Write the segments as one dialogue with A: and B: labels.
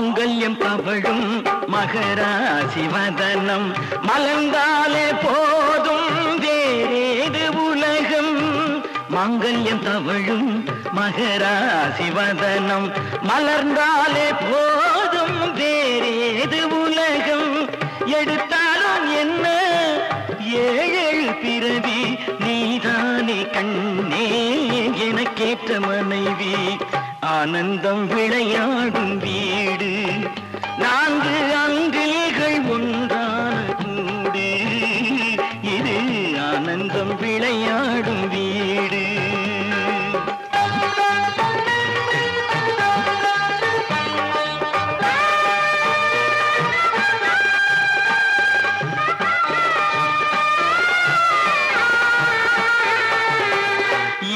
A: மாங்கல்யம் பவழும் மகராசி வதனம். மலர்ந்தாலே போதும் வேறேது உலகம். மாங்கல்யம் தவழும் மகராசி வதனம். மலர்ந்தாலே போதும் வேறேது உலகம். எடுத்தாலும் என்ன? ஏழு பிறவி நீதானே கண்ணே எனக்கேற்ற மனைவி. ஆனந்தம் விளையாடும் வீடு நான்கு அங்கில்கள் ஒன்றான கூடு. இது ஆனந்தம் விளையாடும் வீடு.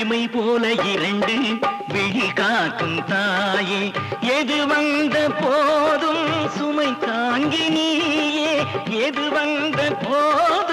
A: இமை போல இரண்டு விழி காக்கும் தாயே. எது வந்த போ தாங்கி நீயே எது வந்த
B: போது